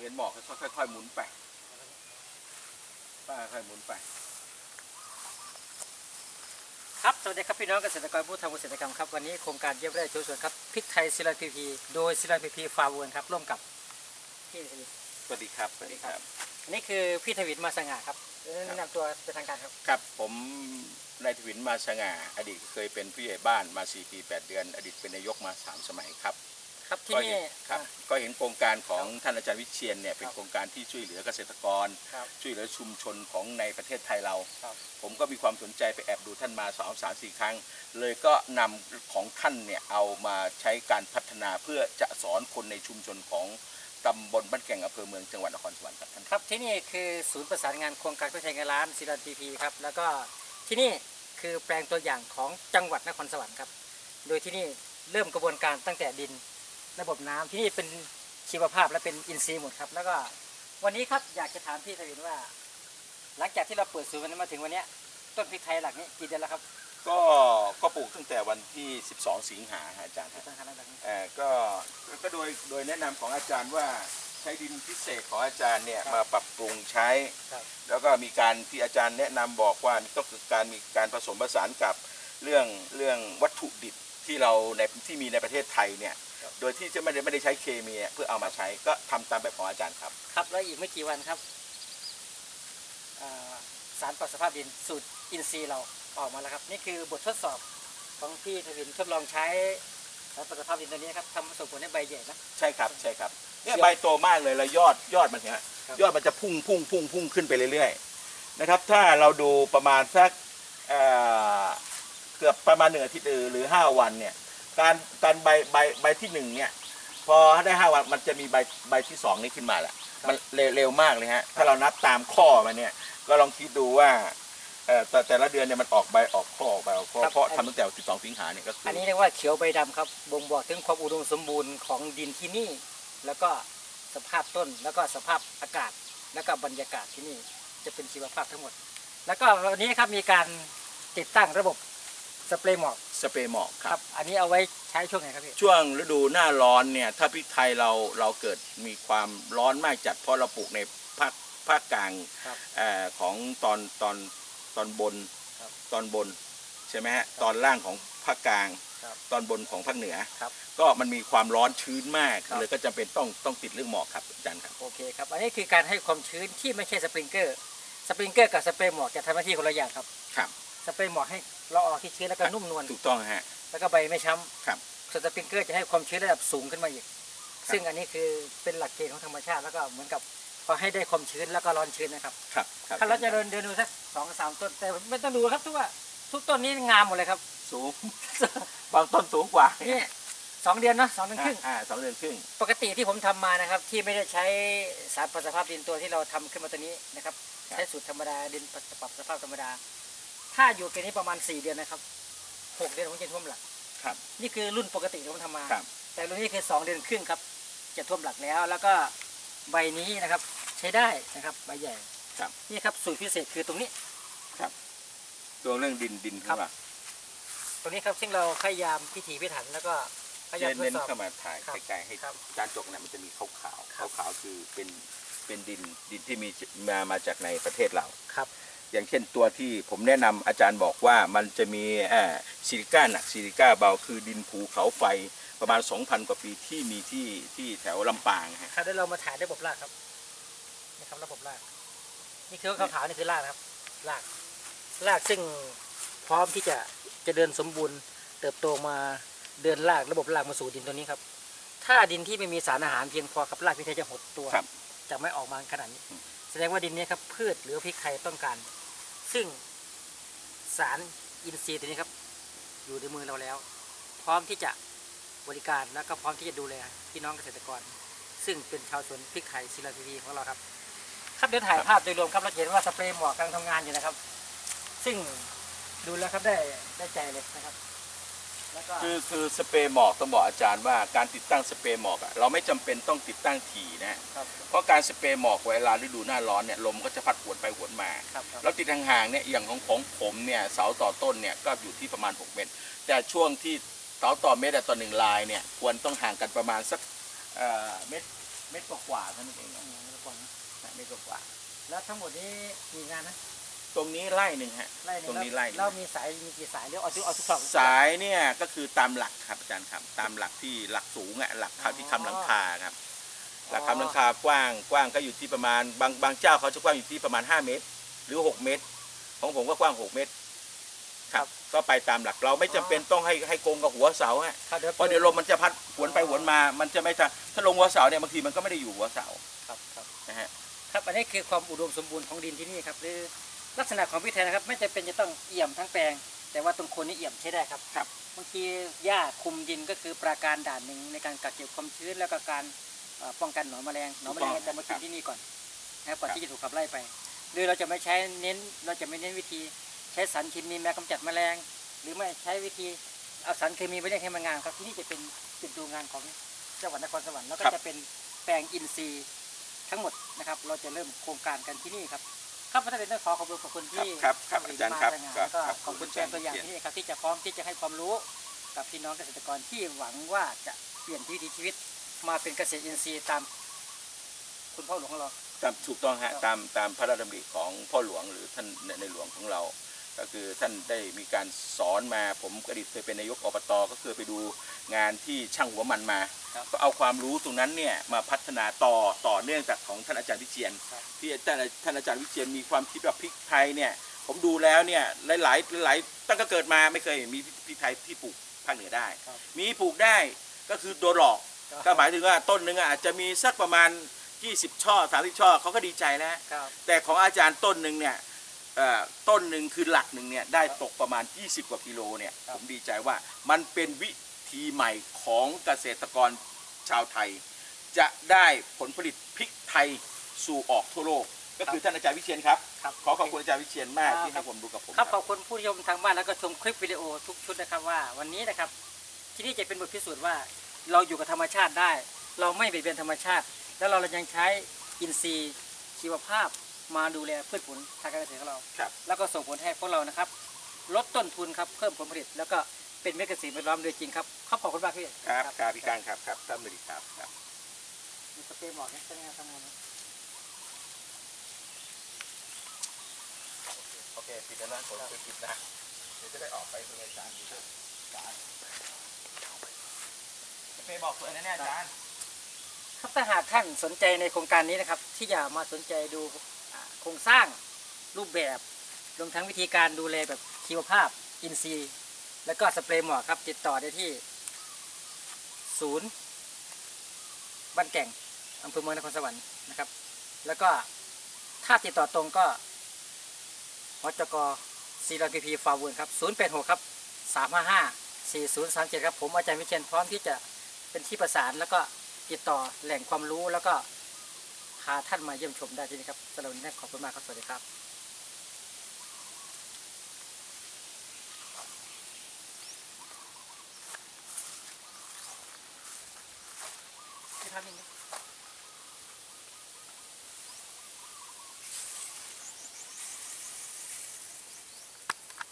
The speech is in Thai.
เห็นหมอกค่อยๆหมุนไปค่อยๆหมุนไปครับสวัสดีครับพี่น้องเกษตรกรผู้ทำเกษตรกรรมครับวันนี้โครงการเยี่ยมไร่ชมสวนครับพริกไทยซิลาพีพีโดยซิลาพีพีฟาร์มเวิร์นครับร่วมกับพี่ทวินสวัสดีครับสวัสดีครับอันนี้คือพี่ทวินมาสง่าครับแนะนำตัวเป็นทางการครับครับผมนายทวินมาสง่า อดีตเคยเป็นผู้ใหญ่บ้านมา 4 ปี 8 เดือน อดีตเป็นนายกมา 3 สมัยครับ ครับที่ก็นี่เห็นครับก็เห็นโครงการของท่านอาจารย์วิเชียนเนี่ยเป็นครับ โครงการที่ช่วยเหลือเกษตรกร ครับ ช่วยเหลือชุมชนของในประเทศไทยเรา ครับ ผมก็มีความสนใจไปแอบดูท่านมาสองสามสี่ครั้ง เลยก็นำของท่านเนี่ยเอามาใช้การพัฒนาเพื่อจะสอนคนในชุมชนของตำบลบ้านแก่งอำเภอเมืองจังหวัดนครสวรรค์ครับท่านครับที่นี่คือศูนย์ประสานงานโครงการพริกไทยเงินล้านซิลาพีพีครับแล้วก็ที่นี่คือแปลงตัวอย่างของจังหวัดนครสวรรค์ครับ โดยที่นี่เริ่มกระบวนการตั้งแต่ดิน ระบบน้ำที่นี่เป็นชีวภาพและเป็นอินทรีย์หมดครับ แล้วก็วันนี้ครับอยากจะถามพี่ทวินว่า หลังจากที่เราเปิดศูนย์วันนี้มาถึงวันเนี้ยต้นพริกไทยหลักนี้กี่เดือนแล้วครับ ก็ก็ปลูกตั้งแต่วันที่ 12 สิงหาฮะอาจารย์ฮะต้นพันธุ์หลักนี้เอ่อก็ก็โดยโดยแนะนำของอาจารย์ว่าใช้ดินพิเศษของอาจารย์เนี่ยครับมาปรับปรุงใช้ครับแล้วก็มีการที่อาจารย์แนะนำบอกว่าต้องคือการมีการผสมผสานกับเรื่องเรื่องวัตถุดิบที่เราในที่มีในประเทศไทยเนี่ย ครับ โดยที่จะไม่ได้ไม่ได้ใช้เคมีเพื่อเอามาใช้ก็ทำตามแบบของอาจารย์ครับ ครับแล้วอีกไม่กี่วันครับอ่าสารปรับสภาพดินสูตรอินทรีย์เราออกมาแล้วครับ นี่คือบททดสอบของพี่ทวินทดลองใช้สารปรับสภาพดินตัวนี้ครับทำส่งผลให้ใบใหญ่นะ ใช่ครับใช่ครับเนี่ยเชื่อใบโตมากเลยแล้วยอดยอดมันเนี่ยครับ ยอดมันจะพุ่งพุ่งพุ่งพุ่งขึ้นไปเรื่อยๆนะครับ ถ้าเราดูประมาณสักเอ่อเกือบประมาณหนึ่งอาทิตย์หรือหรือห้าวันเนี่ย การการใบใบใบที่หนึ่งเนี่ย พอได้ห้าวันมันจะมีใบใบที่สองนี้ขึ้นมาแหละมันเร็วเร็วมากเลยฮะถ้าเรานับตามข้อมาเนี่ยก็ลองคิดดูว่าเอ่อแต่แต่ละเดือนเนี่ยมันออกใบออกข้อออกใบออกข้อเพราะทำตั้งแต่12สิงหาเนี่ยก็คือันอนี้เรียกว่าเขียวใบดำครับบ่งบอกถึงความอุดมสมบูรณ์ของดินที่นี่ แล้วก็สภาพต้นแล้วก็สภาพอากาศ แล้วก็บรรยากาศที่นี่จะเป็นชีวภาพทั้งหมด แล้วก็วันนี้ครับมีการติดตั้งระบบ สเปรย์หมอกสเปรย์หมอกครับอันนี้เอาไว้ใช้ช่วงไหนครับพี่ ช่วงฤดูหน้าร้อนเนี่ยถ้าพริกไทยเราเราเกิดมีความร้อนมากจัดเพราะเราปลูกในภาคภาคกลางครับเออของตอนตอนตอนบนครับตอนบนใช่ไหมฮะตอนล่างของภาคกลาง ครับตอนบนของภาคเหนือ ครับก็มันมีความร้อนชื้นมากครับ เลยก็จำเป็นต้องต้องติดเรื่องหมอกครับอาจารย์ครับ โอเคครับ อันนี้คือการให้ความชื้นที่ไม่ใช่สปริงเกอร์ สปริงเกอร์กับสเปรย์หมอกจะทำหน้าที่คนละอย่างครับ ครับ สเปรย์หมอกให้ เราออกที่ชื้นแล้วก็นุ่มนวลถูกต้องฮะแล้วก็ใบไม่ช้ำครับส่วนสปริงเกอร์จะให้ความชื้นระดับสูงขึ้นมาอีกครับซึ่งอันนี้คือเป็นหลักเกณฑ์ของธรรมชาติแล้วก็เหมือนกับพอให้ได้ความชื้นแล้วก็ร้อนชื้นนะครับครับครับถ้าเราจะเดินเดินดูสักสองสามต้นแต่ไม่ต้องดูครับทุกว่าทุกต้นนี้งามหมดเลยครับ สูงบางต้นสูงกว่านี่สองเดือนเนาะสองเดือนครึ่งอ่าสองเดือนครึ่งปกติที่ผมทำมานะครับ ที่ไม่ได้ใช้สารปรับสภาพดินตัวที่เราทำขึ้นมาตัวนี้นะครับครับ ใช้สูตรธรรมดาดินปรับสภาพธรรมดา ถ้าอยู่แค่นี้ประมาณสี่เดือนนะครับหกเดือนผมจะท่วมหลัก ครับ นี่คือรุ่นปกติที่ผมทำมา ครับ แต่รุ่นนี้คือสองเดือนครึ่งครับ จะท่วมหลักแล้ว แล้วก็ใบนี้นะครับใช้ได้นะครับใบใหญ่ครับ นี่ครับสูตรพิเศษคือตรงนี้ ตัวเรื่องดินดินครัเข้าบมาตรงนี้ครับซึ่งเราพยายามพิถีพิถันแล้วก็พยายามทดเน้นสอบ เข้ามาถ่ายครับใกล้ๆให้ครับจานจกเนี่ยมันจะมีขาวขาวครัขาวบขาวๆคือเป็นเป็นดินดินที่มีมามาจากในประเทศเรา ครับ อย่างเช่นตัวที่ผมแนะนำอาจารย์บอกว่ามันจะมีเอ่อซิลิก้าหนักซิลิก้าเบาคือดินภูเขาไฟประมาณ 2,000 กว่าปีที่มีที่ที่แถวลำปางฮะครับเดี๋ยวเรามาถ่ายระบบรากครับนี่ครับระบบราก นี่คือขาวๆนี่คือรากนะครับรากรากซึ่งพร้อมที่จะจะเดินสมบูรณ์ เติบโตมาเดินรากระบบรากมาสู่ดินตัวนี้ครับ ถ้าดินที่ไม่มีสารอาหารเพียงพอกับรากพิเศษจะหดตัวครับจะไม่ออกมาขนาดนี้อืมแสดงว่าดินเนี้ครับพืชหรือพริกไทยต้องการ ซึ่งสารอินทรีย์ตัวนี้ครับ อยู่ในมือเราแล้ว พร้อมที่จะบริการและก็พร้อมที่จะดูแลพี่น้องเกษตรกร ซึ่งเป็นชาวสวนพริกไทยศิลาทีวีของเราครับ ครับเดี๋ยวถ่ายภาพโดยรวมครับเราเห็นว่าสเปรย์หมอกกำลังทำงานอยู่นะครับ ซึ่งดูแล้วครับได้ได้ใจเลยนะครับ แล้วก็คือคือสเปรย์หมอกต้องบอกอาจารย์ว่าการติดตั้งสเปรย์หมอกอะเราไม่จำเป็นต้องติดตั้งถี่นะฮะครับ เพราะการสเปรย์หมอกเวลาฤดูหน้าร้อนเนี่ยลมก็จะพัดหวนไปหวนมา ครับครับ แล้วติดห่างๆเนี่ยอย่างของของผมเนี่ยเสาต่อต้นเนี่ยก็อยู่ที่ประมาณ 6 เมตร แต่ช่วงที่เสาต่อเมตรอะต่อหนึ่งลายเนี่ยควรต้องห่างกันประมาณสักเอ่อเมตรเม็ดกว่าๆเท่านั้นเองอืมแล้วก่อนนะเม็ดกว่าแล้วทั้งหมดนี้มีงานนะๆ ตรงนี้ไร่หนึ่งฮะ ไล่หนึ่ตรงนี้ไล่หนึ่งแล้วมีสายมีกี่สายเรียกเอาทุกเอาทุกสองสายเนี่ยก็คือตามหลักครับอาจารย์ครับ ตามหลักที่หลักสูงอะหลักเขาที่ทำหลังคาครับ หลักทำหลังคากว้างกว้างก็อยู่ที่ประมาณบางบางเจ้าเขาจะกว้างอยู่ที่ประมาณ 5 เมตร หรือ 6 เมตร ของผมก็กว้าง 6 เมตร ครับ ก็ไปตามหลักเราไม่จำเป็นต้องให้ให้โกงกับหัวเสาฮะครับเดี๋ยวเพราะเดี๋ยวลมมันจะพัดหวนไปหวนมา มันจะไม่ถ้าถ้าลงหัวเสาเนี่ยบางทีมันก็ไม่ได้อยู่หัวเสาครับครับนะฮะ ครับอันนี้คือความอุดมสมบูรณ์ของดินที่นี่ครับหรือ ลักษณะของพิธีนะครับ ไม่จำเป็นจะต้องเอี่ยมทั้งแปลง แต่ว่าตรงโคนนี่เอี่ยมใช้ได้ครับครับบางทีหญ้าคุมดินก็คือปราการด่านหนึ่งในการกักเก็บความชื้นแล้วก็การเอ่อป้องกันหนอนแมลงหนอนแมลงจะมากินที่นี่ก่อนนะครับก่อนที่จะถูกขับไล่ไปโดยเราจะไม่ใช้เน้นเราจะไม่เน้นวิธีใช้สารเคมีมากำจัดแมลง หรือไม่ใช้วิธีเอาสารเคมีไปเลี้ยงให้มันงามครับที่นี่จะเป็นจุดดูงานของจังหวัดนครสวรรค์แล้วก็จะเป็นแปลงอินทรีย์ทั้งหมดนะครับ เราจะเริ่มโครงการกันที่นี่ครับ ครับท่านเป็นต้องขอขอบคุณขอบคุณที่ครับครับอาจารย์ครับมงนครับแล้วก็ครับขอบคุณแปลงตัวอย่างที่นี่ครับที่จะพร้อมที่จะให้ความรู้กับพี่น้องเกษตรกรที่หวังว่าจะเปลี่ยนวิถีชีวิตมาเป็นเกษตรอินทรีย์ตาม คุณพ่อหลวงของเราตามถูกต้องครัฮะบตามตามพระราชดำริของพ่อหลวงหรือท่านในในหลวงของเรา ก็คือท่านได้มีการสอนมาผมกระดิษเคยเป็นนายกอบตก็คือไปดูงานที่ช่างหัวมันมาครับ ก็เอาความรู้ตรงนั้นเนี่ยมาพัฒนาต่อต่อเนื่องจากของท่านอาจารย์วิเชียนครับที่ท่านท่านอาจารย์วิเชียนมีความคิดว่าพริกไทยเนี่ยผมดูแล้วเนี่ยหลายหลายหลายตั้งแต่เกิดมาไม่เคยเห็นมีพริกไทยที่ปลูกภาคเหนือได้ครับมีปลูกได้ก็คือโดนหลอกก็หมายถึงว่าต้นหนึ่งอะอาจจะมีสักประมาณ 20 ช่อ 30 ช่อเขาก็ดีใจแล้วครับแต่ของอาจารย์ต้นหนึ่งเนี่ยเอ่อต้นหนึ่งคือหลักหนึ่งเนี่ยได้ตกประมาณ 20 กว่ากิโลเนี่ยครับผมดีใจว่ามันเป็นวิ ธีใหม่ของเกษตรกรชาวไทย จะได้ผลผลิตพริกไทยสู่ออกทั่วโลก ก็คือท่านอาจารย์วิเชียนครับ ครับ ขอขอบคุณอาจารย์วิเชียนมากครับที่ให้ความรู้กับผมครับขอบคุณผู้ชมทางบ้านแล้วก็ชมคลิปวิดีโอทุกชุดนะครับว่าวันนี้นะครับ ที่นี่จะเป็นบทพิสูจน์ว่าเราอยู่กับธรรมชาติได้ เราไม่เบียดเบียนธรรมชาติ แล้วเรายังใช้อินทรีย์ชีวภาพมาดูแลพืชผลทางการเกษตรของเรา ครับ แล้วก็ส่งผลให้พวกเรานะครับ ลดต้นทุนครับเพิ่มผลผลิตแล้วก็ เป็นเมกะสีแวดล้อมโดยจริงครับขอบขอบคุณมากพี่ครับครับพี่การครับครับท่านบริครับครับมีสเปรย์หมอกนะใช่ไหมครับทำงานนะโอเคปิดแล้วนะผมจะปิดนะเดี๋ยวจะได้ออกไปเป็นอาจารย์ด้วยอาจารย์ไปบอกสวยนะเนี่ยอาจารย์ครับถ้าหากท่านสนใจในโครงการนี้นะครับ ที่อยากมาสนใจดูอ่าโครงสร้างรูปแบบรวมทั้งวิธีการดูแลแบบชีวภาพอินทรีย์ แล้วก็สเปรย์หมอกครับติดต่อได้ที่ ศูนย์บ้านแก่งอำเภอเมืองนครสวรรค์นะครับ แล้วก็ถ้าติดต่อตรงก็หจกซีรพีพีฟาวูนครับ086ครับ355 4037ครับ ผมอาจารย์วิเชียนพร้อมที่จะเป็นที่ประสานแล้วก็ติดต่อแหล่งความรู้แล้วก็พาท่านมาเยี่ยมชมได้ที่นี่ครับสำหรับวันนี้ขอบคุณมากครับ สวัสดีครับ familia.